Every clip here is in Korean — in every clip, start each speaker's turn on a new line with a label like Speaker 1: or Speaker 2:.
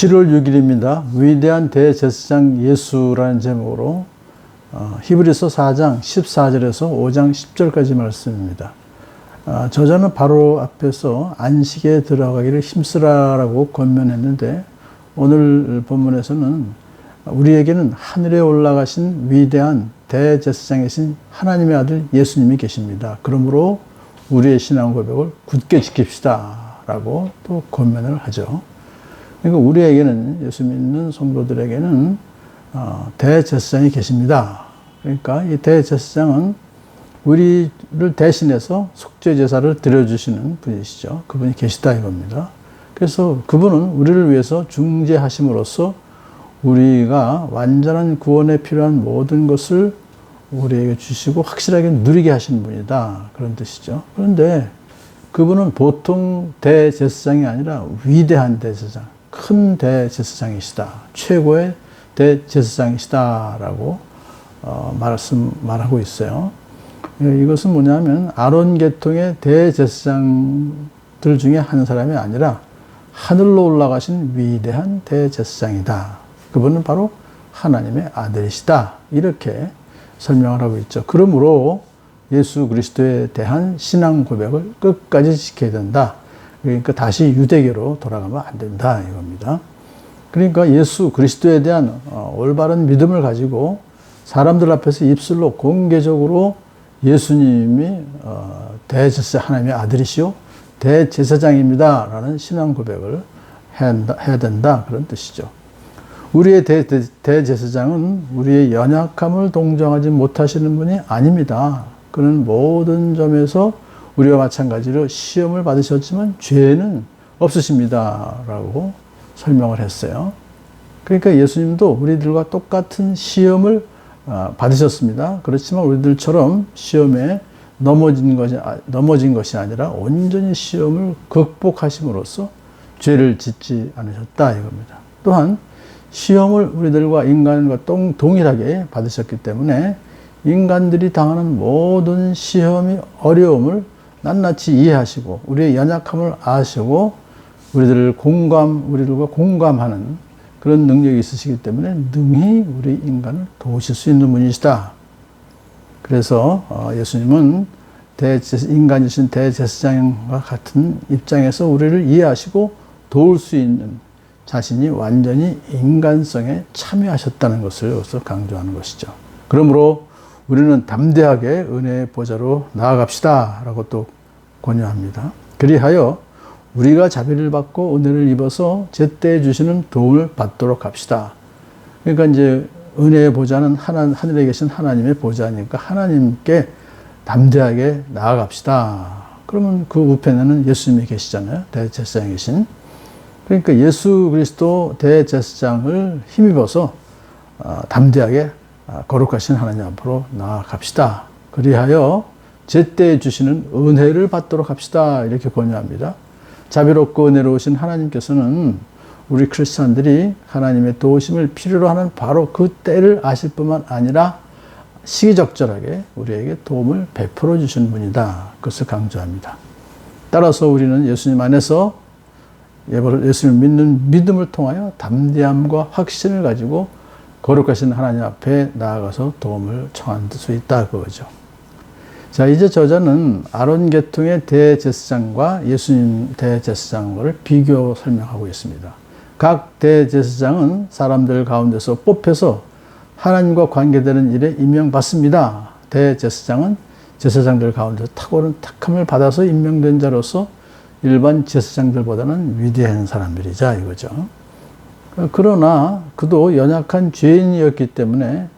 Speaker 1: 7월 6일입니다. 위대한 대제사장 예수라는 제목으로 어, 히브리서 4장 14절에서 5장 10절까지 말씀입니다. 어, 저자는 바로 앞에서 안식에 들어가기를 힘쓰라라고 권면했는데 오늘 본문에서는 우리에게는 하늘에 올라가신 위대한 대제사장이신 하나님의 아들 예수님이 계십니다. 그러므로 우리의 신앙 고백을 굳게 지킵시다 라고 또 권면을 하죠. 그러니까 우리에게는 예수 믿는 성도들에게는 어, 대제사장이 계십니다. 그러니까 이 대제사장은 우리를 대신해서 속죄 제사를 드려주시는 분이시죠. 그분이 계시다 이겁니다. 그래서 그분은 우리를 위해서 중재하심으로써 우리가 완전한 구원에 필요한 모든 것을 우리에게 주시고 확실하게 누리게 하신 분이다. 그런 뜻이죠. 그런데 그분은 보통 대제사장이 아니라 위대한 대제사장, 큰 대제사장이시다. 최고의 대제사장이시다라고 어, 말씀 말하고 있어요. 예, 이것은 뭐냐면 아론 계통의 대제사장들 중에 한 사람이 아니라 하늘로 올라가신 위대한 대제사장이다. 그분은 바로 하나님의 아들이시다. 이렇게 설명을 하고 있죠. 그러므로 예수 그리스도에 대한 신앙 고백을 끝까지 지켜야 된다. 그러니까 다시 유대교로 돌아가면 안 된다 이겁니다. 그러니까 예수 그리스도에 대한 어, 올바른 믿음을 가지고 사람들 앞에서 입술로 공개적으로 예수님이 어, 대제사 하나님의 아들이시오 대제사장입니다라는 신앙 고백을 해야 된다 그런 뜻이죠. 우리의 대, 대, 대제사장은 우리의 연약함을 동정하지 못하시는 분이 아닙니다. 그는 모든 점에서 우리와 마찬가지로 시험을 받으셨지만 죄는 없으십니다. 라고 설명을 했어요. 그러니까 예수님도 우리들과 똑같은 시험을 아, 받으셨습니다. 그렇지만 우리들처럼 시험에 넘어진 것이, 아, 넘어진 것이 아니라 온전히 시험을 극복하심으로써 죄를 짓지 않으셨다 이겁니다. 또한 시험을 우리들과 인간과 동일하게 받으셨기 때문에 인간들이 당하는 모든 시험이 어려움을 낱낱이 이해하시고 우리의 연약함을 아시고 우리들을 공감, 우리들과 공감하는 그런 능력이 있으시기 때문에 능히 우리 인간을 도우실 수 있는 분이시다. 그래서 어, 예수님은 인간이신 대제사장과 같은 입장에서 우리를 이해하시고 도울 수 있는 자신이 완전히 인간성에 참여하셨다는 것을 여기서 강조하는 것이죠. 그러므로 우리는 담대하게 은혜의 보좌로 나아갑시다. 라고 또 권유합니다. 그리하여 우리가 자비를 받고 은혜를 입어서 제때 주시는 도움을 받도록 합시다. 그러니까 이제 은혜의 보좌는 하나, 하늘에 계신 하나님의 보좌니까 하나님께 담대하게 나아갑시다. 그러면 그 우편에는 예수님이 계시잖아요. 대제사장이신. 그러니까 예수 그리스도 대제사장을 힘입어서 어, 담대하게 아, 거룩하신 하나님 앞으로 나아갑시다. 그리하여 제때 주시는 은혜를 받도록 합시다. 이렇게 권유합니다. 자비롭고 은혜로우신 하나님께서는 우리 크리스찬들이 하나님의 도우심을 필요로 하는 바로 그 때를 아실 뿐만 아니라 시기적절하게 우리에게 도움을 베풀어 주신 분이다. 그것을 강조합니다. 따라서 우리는 예수님 안에서 예수님을 믿는 믿음을 통하여 담대함과 확신을 가지고 거룩하신 하나님 앞에 나아가서 도움을 청할 수 있다 그거죠. 자, 이제 저자는 아론 계통의 대제사장과 예수님 대제사장을 비교 설명하고 있습니다. 각 대제사장은 사람들 가운데서 뽑혀서 하나님과 관계되는 일에 임명받습니다. 대제사장은 제사장들 가운데 탁월한 택함을 받아서 임명된 자로서 일반 제사장들보다는 위대한 사람들이자 이거죠. 그러나 그도 연약한 죄인이었기 때문에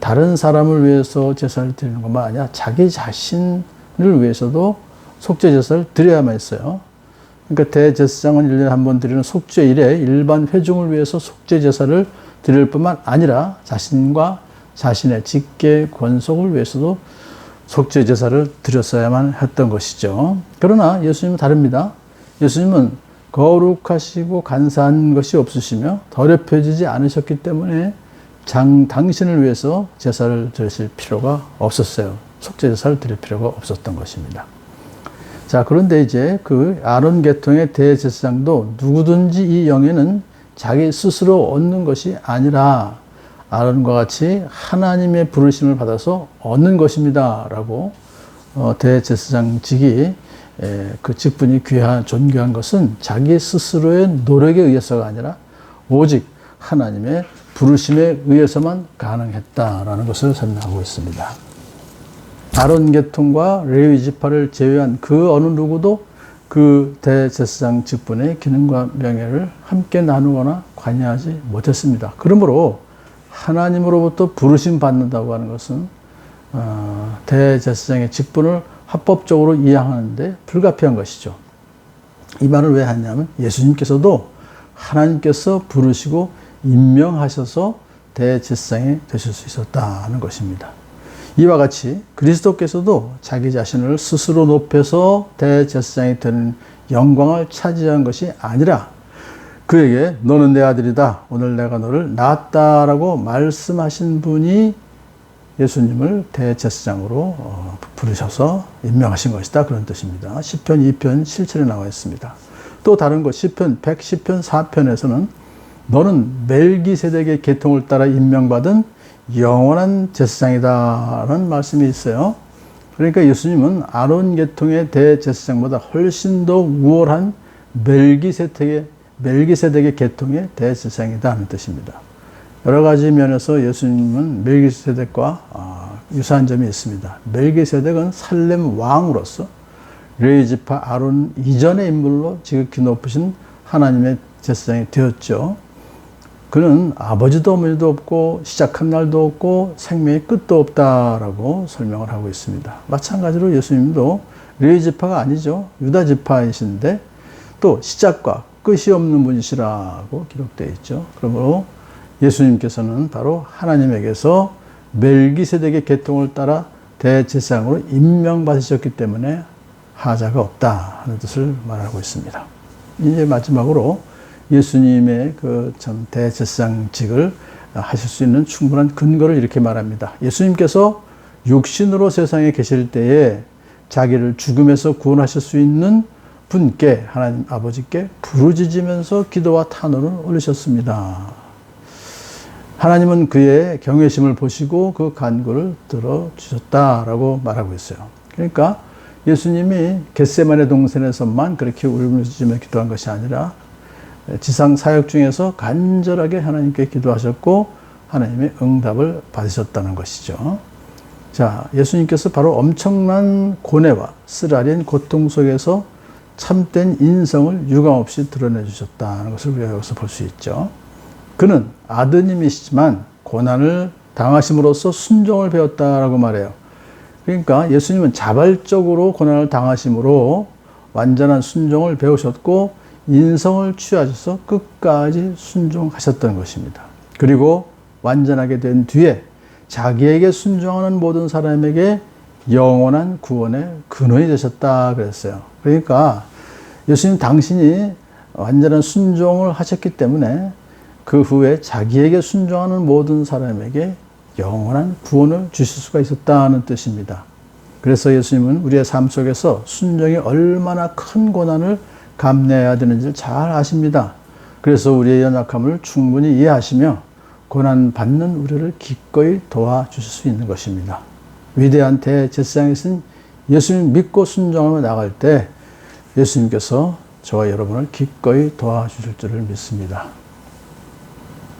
Speaker 1: 다른 사람을 위해서 제사를 드리는 것만 아니라 자기 자신을 위해서도 속죄 제사를 드려야만 했어요. 그러니까 대제사장은 1년에 한 번 드리는 속죄일에 일반 회중을 위해서 속죄 제사를 드릴 뿐만 아니라 자신과 자신의 직계 권속을 위해서도 속죄 제사를 드렸어야만 했던 것이죠. 그러나 예수님은 다릅니다. 예수님은 거룩하시고 간사한 것이 없으시며 더럽혀지지 않으셨기 때문에 장 당신을 위해서 제사를 드리실 필요가 없었어요. 속죄 제사를 드릴 필요가 없었던 것입니다. 자, 그런데 이제 그 아론 계통의 대제사장도 누구든지 이 영에는 자기 스스로 얻는 것이 아니라 아론과 같이 하나님의 부르심을 받아서 얻는 것입니다 라고 어, 대제사장직이 에, 그 직분이 귀한 존귀한 것은 자기 스스로의 노력에 의해서가 아니라 오직 하나님의 부르심에 의해서만 가능했다라는 것을 설명하고 있습니다. 아론 계통과 레위 지파를 제외한 그 어느 누구도 그 대제사장 직분의 기능과 명예를 함께 나누거나 관여하지 못했습니다. 그러므로 하나님으로부터 부르심 받는다고 하는 것은 어, 대제사장의 직분을 합법적으로 이양하는데 불가피한 것이죠. 이 말을 왜 하냐면 예수님께서도 하나님께서 부르시고 임명하셔서 대제사장이 되실 수 있었다는 것입니다. 이와 같이 그리스도께서도 자기 자신을 스스로 높여서 대제사장이 되는 영광을 차지한 것이 아니라 그에게 너는 내 아들이다. 오늘 내가 너를 낳았다라고 말씀하신 분이 예수님을 대제사장으로 어, 부르셔서 임명하신 것이다. 그런 뜻입니다. 10편 2편 7절에 나와 있습니다. 또 다른 것 10편 110편 4편에서는 너는 멜기세덱의 계통을 따라 임명받은 영원한 제사장이다 라는 말씀이 있어요. 그러니까 예수님은 아론 계통의 대제사장보다 훨씬 더 우월한 멜기세덱의 멜기세덱의 계통의 대제사장이다는 뜻입니다. 여러 가지 면에서 예수님은 멜기세덱과 아, 유사한 점이 있습니다. 멜기세덱은 살렘 왕으로서 레이지파 아론 이전의 인물로 지극히 높으신 하나님의 제사장이 되었죠. 그는 아버지도 어머니도 없고 시작한 날도 없고 생명의 끝도 없다라고 설명을 하고 있습니다. 마찬가지로 예수님도 레위 지파가 아니죠. 유다 지파이신데 또 시작과 끝이 없는 분이시라고 기록되어 있죠. 그러므로 예수님께서는 바로 하나님에게서 멜기세덱의 계통을 따라 대제사장으로 임명받으셨기 때문에 하자가 없다 하는 뜻을 말하고 있습니다. 이제 마지막으로 예수님의 그 참 대제사장직을 하실 수 있는 충분한 근거를 이렇게 말합니다. 예수님께서 육신으로 세상에 계실 때에 자기를 죽음에서 구원하실 수 있는 분께 하나님 아버지께 부르짖으면서 기도와 탄원을 올리셨습니다. 하나님은 그의 경외심을 보시고 그 간구를 들어 주셨다라고 말하고 있어요. 그러니까 예수님이 겟세만의 동산에서만 그렇게 울부짖으며 기도한 것이 아니라 지상 사역 중에서 간절하게 하나님께 기도하셨고 하나님의 응답을 받으셨다는 것이죠. 자, 예수님께서 바로 엄청난 고뇌와 쓰라린 고통 속에서 참된 인성을 유감없이 드러내 주셨다는 것을 우리가 여기서 볼 수 있죠. 그는 아드님이시지만 고난을 당하심으로써 순종을 배웠다라고 말해요. 그러니까 예수님은 자발적으로 고난을 당하심으로 완전한 순종을 배우셨고 인성을 취하셔서 끝까지 순종하셨던 것입니다. 그리고 완전하게 된 뒤에 자기에게 순종하는 모든 사람에게 영원한 구원의 근원이 되셨다 그랬어요. 그러니까 예수님 당신이 완전한 순종을 하셨기 때문에 그 후에 자기에게 순종하는 모든 사람에게 영원한 구원을 주실 수가 있었다는 뜻입니다. 그래서 예수님은 우리의 삶 속에서 순종이 얼마나 큰 고난을 감내해야 되는지를 잘 아십니다. 그래서 우리의 연약함을 충분히 이해하시며 고난 받는 우리를 기꺼이 도와주실 수 있는 것입니다. 위대한 대제사장이 신 예수님 믿고 순종하며 나갈 때 예수님께서 저와 여러분을 기꺼이 도와주실 줄을 믿습니다.